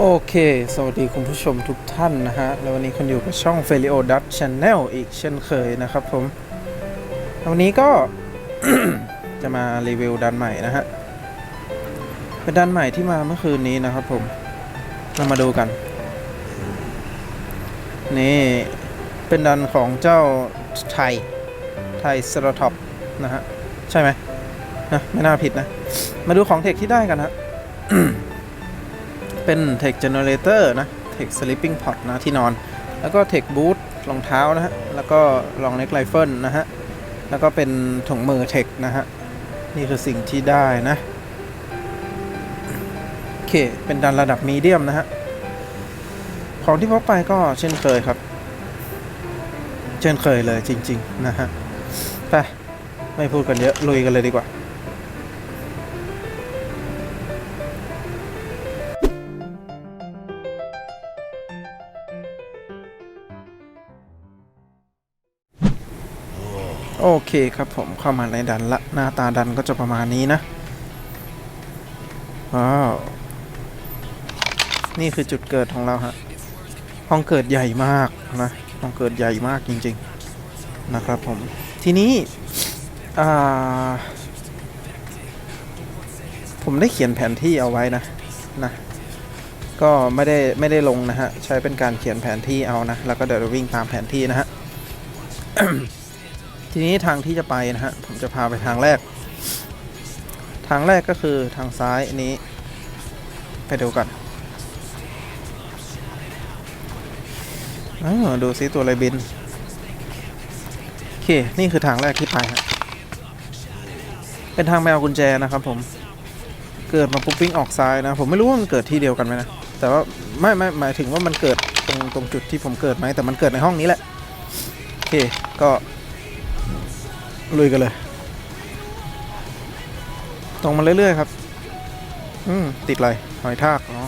โอเค สวัสดีคุณผู้ชมทุกท่านนะฮะ แล้ววันนี้คุณอยู่กับช่อง f e l i o d u t Channel อีกเช่นเคยนะครับผม วันนี้ก็จะมารีวิวดันใหม่นะฮะ เป็นดันใหม่ที่มาเมื่อคืนนี้นะครับผม เรามาดูกัน นี่เป็นดันของเจ้าไทย ไทยสโรท็อปนะฮะ ใช่ไหมนะไม่น่าผิดนะ มาดูของเทคที่ได้กันฮะ เป็น Tech Generator นะ Tech Sleeping Pod นะที่นอน แล้วก็ Tech Boot รองเท้านะฮะ แล้วก็รองเน็กไ i เฟิลนะฮะ แล้วก็เป็นถุงมือ Tech นะฮะ นี่คือสิ่งที่ได้นะ โอเค เป็นดันระดับมีเดียมนะฮะ ของที่พกไปก็เช่นเคยครับ เช่นเคยเลยจริง ๆ นะฮะ ไป ไม่พูดกันเยอะ ลุยกันเลยดีกว่า โอเคครับผมเข้ามาในดันละหน้าตาดันก็จะประมาณนี้นะว้าวนี่คือจุดเกิดของเราฮะห้องเกิดใหญ่มากนะห้องเกิดใหญ่มากจริง ๆ นะครับผมทีนี้อ่าผมได้เขียนแผนที่เอาไว้นะนะก็ไม่ได้ไม่ได้ลงนะฮะใช้เป็นการเขียนแผนที่เอานะแล้วก็เดี๋ยววิ่งตามแผนที่นะฮะ ทีนี้ทางที่จะไปนะฮะ ผมจะพาไปทางแรก ทางแรกก็คือทางซ้ายนี้ ไปดูกันอ้าวดูซิตัวอะไรบิน โอเค นี่คือทางแรกที่ไปฮะเป็นทางแมวกุญแจนะครับผม เกิดมาปุ๊บวิ่งออกซ้ายนะ ผมไม่รู้ว่ามันเกิดที่เดียวกันไหมนะ แต่ว่าไม่ไม่หมายถึงว่ามันเกิดตรงตรงจุดที่ผมเกิดไหมแต่มันเกิดในห้องนี้แหละ โอเค ก็ ลุยกันเลย ตรงมาเรื่อยๆครับ อืม ติดอะไรหอยทากอ๋อ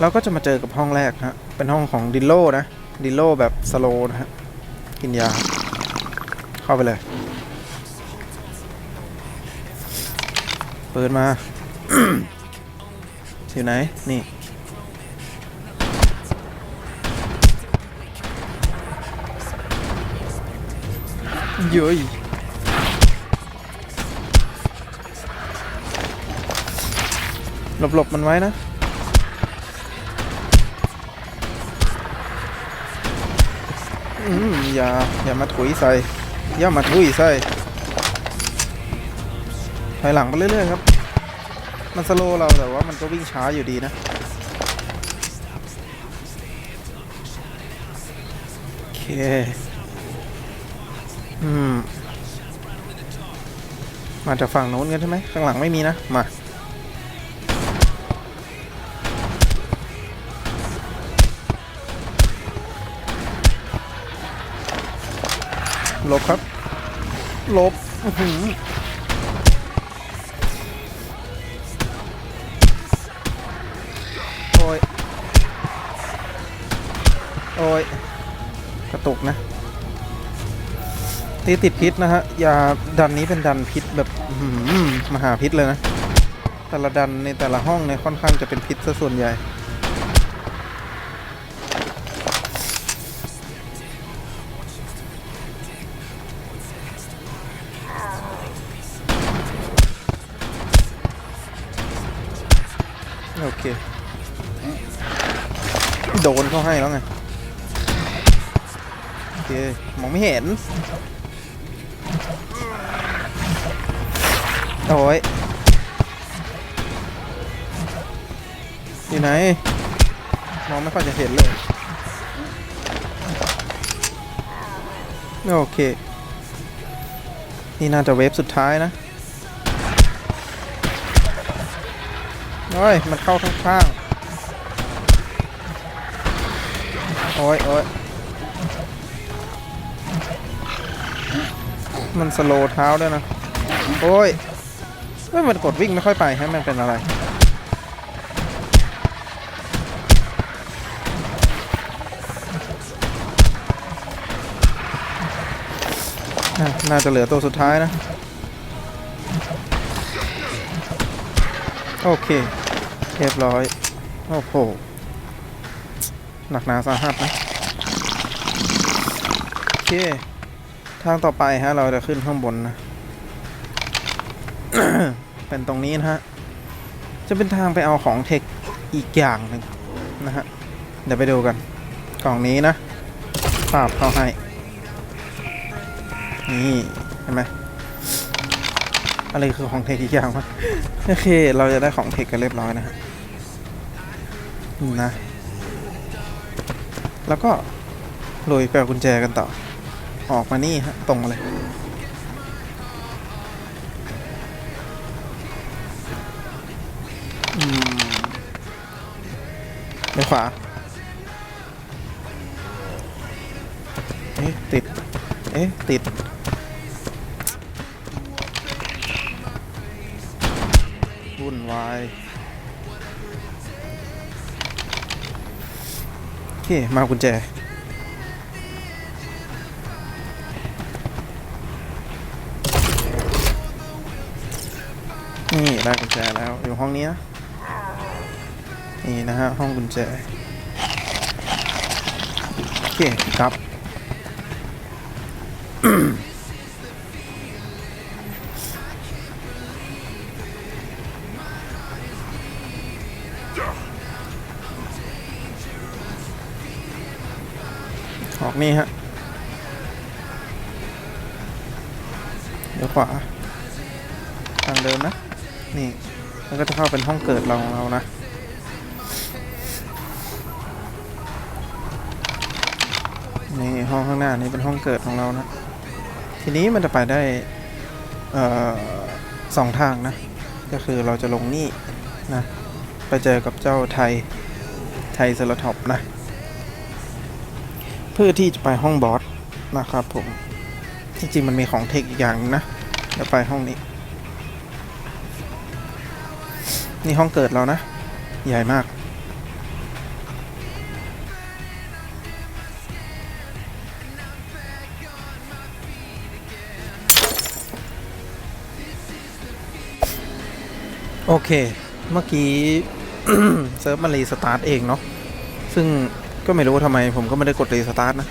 เราก็จะมาเจอกับห้องแรกฮะ เป็นห้องของดิโลนะ ดิโลแบบสโลนะฮะ กินยา เข้าไปเลย เปิดมา อยู่ไหน นี่ เย้ยหลบๆมันไว้นะอืมอย่า อย่ามาถุยใส่ อย่ามาถุยใส่ถอยหลังไปเรื่อยๆครับ มันสโลเราแต่ว่ามันก็วิ่งช้าอยู่ดีนะโอเค อืม มาจากฝั่งโน้นกันใช่ไหมข้างหลังไม่มีนะ มาหลบครับหลบ อื้อ ตีติดพิษนะฮะยาดันนี้เป็นดันพิษแบบหือมหาพิษเลยนะ แต่ละดันในแต่ละห้องเนี่ยค่อนข้างจะเป็นพิษซะส่วนใหญ่โอเค โดนเขาให้แล้วไง โอเค มองไม่เห็น โอ้ยอยู่ไหน มองไม่ค่อยจะเห็นเลย โอเค นี่น่าจะเวฟสุดท้ายนะ โอ้ย มันเข้าข้างๆโอ้ยโอ้ยมันสโลว์เท้าด้วยนะ โอ้ย เฮ้ยมันกดวิ่งไม่ค่อยไปฮะมันเป็นอะไรน่าน่าจะเหลือตัวสุดท้ายนะ โอเค เรียบร้อย โอ้โห หนักหนาสาหัสนะ โอเค ทางต่อไปฮะ เราจะขึ้นข้างบนนะ เป็นตรงนี้นะฮะ จะเป็นทางไปเอาของเทคอีกอย่างหนึ่งนะฮะ เดี๋ยวไปดูกันกล่องนี้นะปราบเข้าให้ นี่เห็นไหมอะไรคือของเทคอีกอย่างวะโอเค เราจะได้ของเทคกันเรียบร้อยนะฮะน่ะแล้วก็ลุยไปเอกุญแจกันต่อ ออกมานี่ฮะ ตรงเลย ขวาเอ๊ะติด เอ๊ะติด วุ่นวาย โอเค มากุญแจนี่ได้กุญแจแล้ว อยู่ห้องนี้นะ นี่นะฮะ ห้องกุญแจ โอเคครับ ออกนี่ฮะเดี๋ยวขวา ทางเดิมนะ นี่ มันก็จะเข้าเป็นห้องเกิดเราของเรานะ นี่ห้องข้างหน้านี่เป็นห้องเกิดของเรานะ ทีนี้มันจะไปได้สองทางนะ ก็คือเราจะลงนี่นะ ไปเจอกับเจ้าไทย ไทยเซราท็อปนะ เพื่อที่จะไปห้องบอสนะครับผม จริงๆมันมีของเทคอีกอย่างนึงนะเดี๋ยวไปห้องนี้ นี่ห้องเกิดเรานะ ใหญ่มาก โอเค เมื่อกี้เซิร์ฟมันรีสตาร์ทเองเนาะ ซึ่งก็ไม่รู้ว่าทำไมผมก็ไม่ได้กดรีสตาร์ทนะ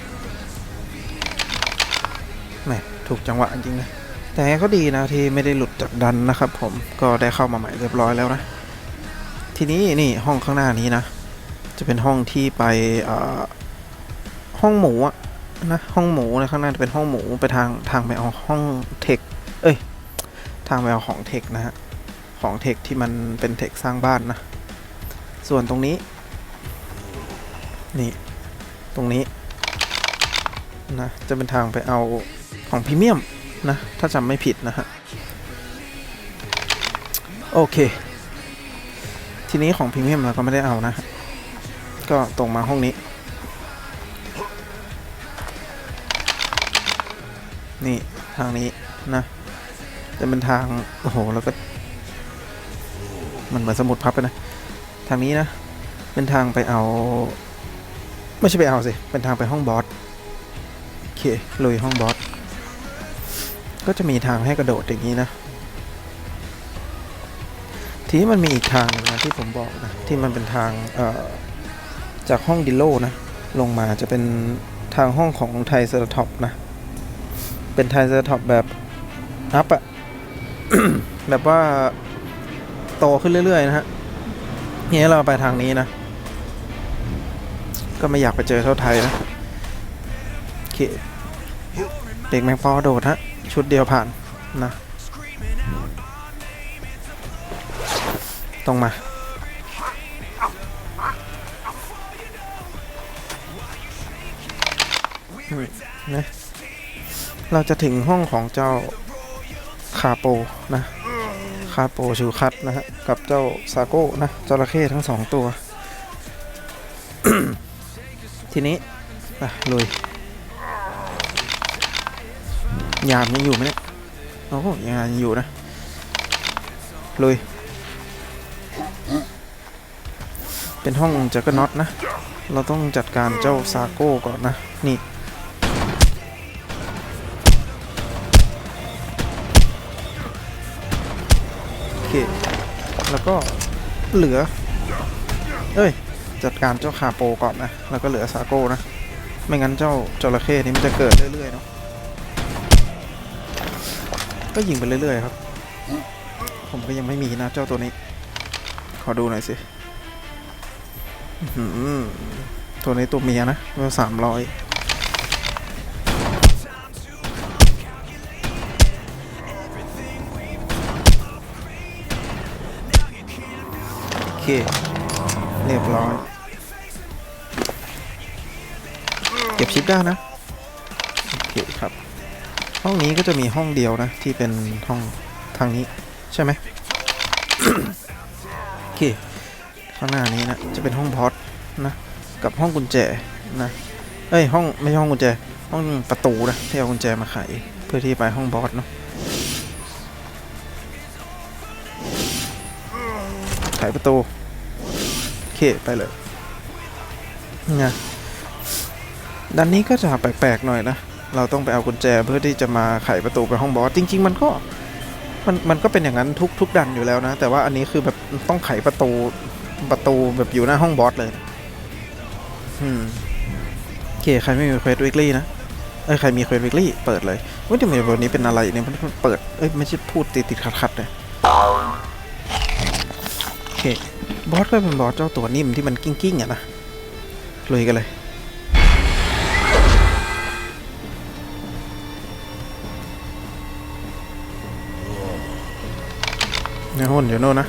แหมถูกจังหวะจริงๆเลยแต่ก็ดีนะที่ไม่ได้หลุดจากดันนะครับผมก็ได้เข้ามาใหม่เรียบร้อยแล้วนะ ทีนี้นี่ห้องข้างหน้านี้นะ จะเป็นห้องที่ไปห้องหมูอะนะห้องหมูนะข้างหน้าจะเป็นห้องหมูไปทางทางไปเอาห้องเทคเอ้ยทางไปเอาของเทคนะฮะ ของเทคที่มันเป็นเทคสร้างบ้านนะ ส่วนตรงนี้ นี่ ตรงนี้นะ จะเป็นทางไปเอาของพรีเมียมนะ ถ้าจำไม่ผิดนะฮะ โอเค ทีนี้ของพรีเมียมเราก็ไม่ได้เอานะฮะก็ตรงมาห้องนี้ นี่ทางนี้นะ จะเป็นทาง โอ้โห แล้วก็ มันเหมือนสมุดพับไปนะ ทางนี้นะ เป็นทางไปเอา ไม่ใช่ไปเอาสิ เป็นทางไปห้องบอส โอเค ลุยห้องบอส ก็จะมีทางให้กระโดดอย่างนี้นะ ทีนี้มันมีอีกทางหนึงนะที่ผมบอกนะ ที่มันเป็นทางเอ่อจากห้องดิโลนะ ลงมาจะเป็นทางห้องของไทเซอร์ท็อปนะ เป็นไทเซอร์ท็อปแบบอัพอะแบบว่า โตขึ้นเรื่อยๆนะฮะทีนี้เราไปทางนี้นะ ก็ไม่อยากไปเจอเท่าไทยนะโอเคเด็กแมงปอโดดฮะ ชุดเดียวผ่านนะต้องมา นะ เราจะถึงห้องของเจ้าคาโปนะ คาโปชูคัตนะฮะ กับเจ้าซาโก้นะจระเข้ทั้งสองตัว ทีนี้อะลุยยามยังอยู่ไหมเนี่ย โอ้ยามยังอยู่นะลุยเป็นห้องจักรน็อตนะ เราต้องจัดการเจ้าซาโก้ก่อนนะ นี่ เค แล้วก็เหลือ เอ้ย จัดการเจ้าคาโปก่อนนะ แล้วก็เหลือซาโก้นะ ไม่งั้นเจ้าจระเข้นี้มันจะเกิดเรื่อยๆเนาะ ก็ยิงไปเรื่อยๆครับ ผมก็ยังไม่มีนะเจ้าตัวนี้ ขอดูหน่อยสิตัวนี้ตัวเมียนะเวลสามร้อย เค เรียบร้อย เก็บชิปได้นะ โอเคครับ ห้องนี้ก็จะมีห้องเดียวนะ ที่เป็นห้องทางนี้ใช่ไหมโอเค ข้างหน้านี้นะ จะเป็นห้องพอดนะ กับห้องกุญแจนะ เอ้ยห้องไม่ใช่ห้องกุญแจ ห้องประตูนะที่เอากุญแจมาไขเพื่อที่ไปห้องบอสเนาะ ไขประตู โอเค ไปเลยนะด้านนี้ก็จะแปลกๆหน่อยนะ เราต้องไปเอากุญแจเพื่อที่จะมาไขประตูไปห้องบอส จริง ๆ มันก็มันมันก็เป็นอย่างนั้นทุกทุกดันอยู่แล้วนะ แต่ว่าอันนี้คือแบบต้องไขประตูประตูแบบอยู่หน้าห้องบอสเลย อืมโอเค ใครไม่มีเควสวิกลี่นะเอ้ยใครมีเควสวิกลี่เปิดเลยว่าทำไมวันนี้เป็นอะไรเนี่ยมันเปิด เอ้ยไม่ใช่พูดติดติดขัดขัดๆเลย เค บอสก็เป็นบอสเจ้าตัวนิ่มที่มันกิ้งกิ้งๆอะนะลุยกันเลยในห้นอยู่โน่นนะ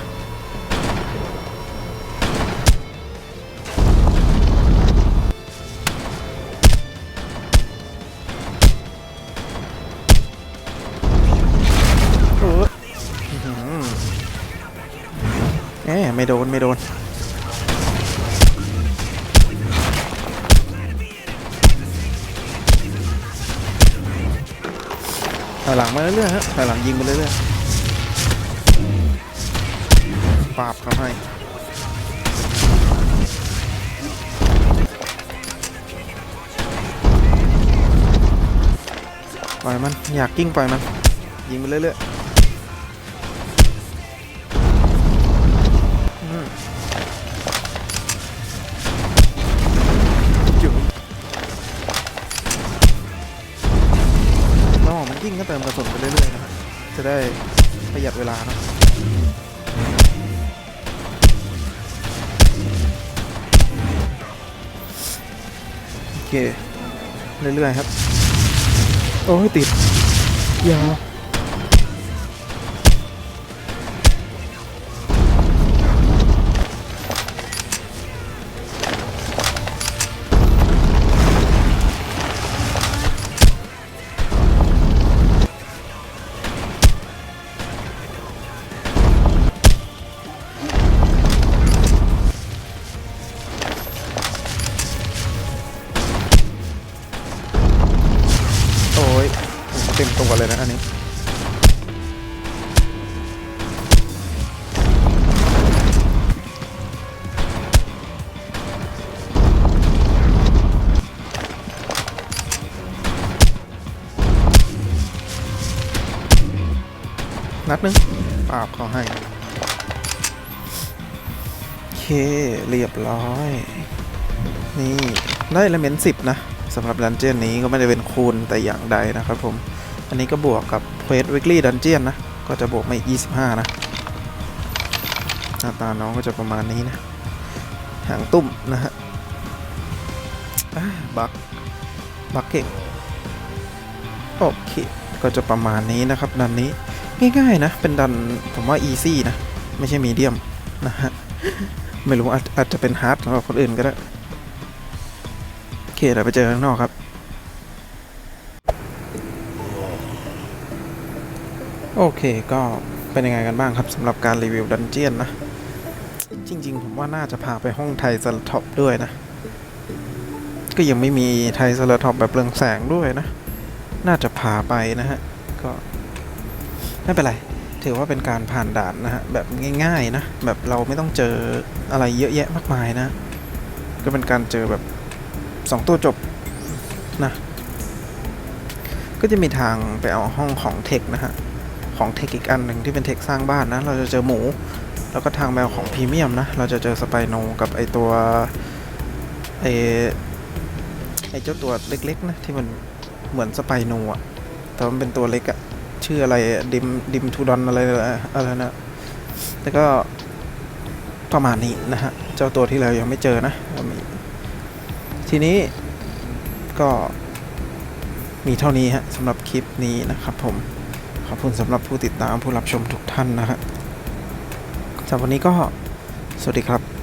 ไม่โดน ไม่โดน ถอยหลังมาเรื่อยๆฮะถอยหลังยิงไปเรื่อยๆปาบเขาให้ปล่อยมัน อยากกิ้งปล่อยมัน ยิงไปเรื่อยๆ ก็เติมกระสุนไปเรื่อยๆนะจะได้ประหยัดเวลาเนะโอเค เรื่อยๆครับ โอ้ยติดยาว เต็มตัวเลยนะอันนี้นัดหนึงปราบเขาให้ โอเค เรียบร้อย นี่ ได้เลเมนต์สิบนะสำหรับดันเจียนนี้ก็ไม่ได้เป็นคูณแต่อย่างใดนะครับผม อันนี้ก็บวกกับเควสวิกลี่ดันเจียนนะ ก็จะบวกมาอีก 25 นะ หน้าตาน้องก็จะประมาณนี้นะ หางตุ่มนะฮะบักบักเก่งโอเค ก็จะประมาณนี้นะครับ ดันนี้ง่ายๆนะ เป็นดันผมว่า easy นะ ไม่ใช่มีเดียมนะฮะ ไม่รู้อาจอาจจะเป็นฮาร์ดสำหรับคนอื่นก็ได้ โอเคเดี๋ยวไปเจอข้างนอกครับ โอเคก็เป็นยังไงกันบ้างครับสำหรับการรีวิวดันเจียนนะ จริง ๆ ผมว่าน่าจะพาไปห้องไทยสลัดท็อปด้วยนะ ก็ยังไม่มีไทยสลัดท็อปแบบเรืองแสงด้วยนะ น่าจะพาไปนะฮะ ก็ ไม่เป็นไร ถือว่าเป็นการผ่านด่านนะฮะ แบบง่าย ๆ นะ แบบเราไม่ต้องเจออะไรเยอะแยะมากมายนะ ก็เป็นการเจอแบบสองตัวจบนะ ก็จะมีทางไปเอาห้องของเทคนะฮะ ของเทคอีกอันหนึ่งที่เป็นเทคสร้างบ้านนะ เราจะเจอหมู แล้วก็ทางแมวของพรีเมียมนะ เราจะเจอสไปโนกับไอตัวไอไอเจ้าตัวเล็กๆนะที่มันเหมือนสไปโนอะแต่มันเป็นตัวเล็กอะชื่ออะไรดิมดิมทูดอนอะไรอะไรนะแต่ก็ประมาณนี้นะฮะเจ้าตัวที่เรายังไม่เจอนะมีทีนี้ก็มีเท่านี้ฮะสำหรับคลิปนี้นะครับผม อบคุณสำหรับผู้ติดตามผู้รับชมทุกท่านนะฮะสำหรับวันนี้ก็สวัสดีครับ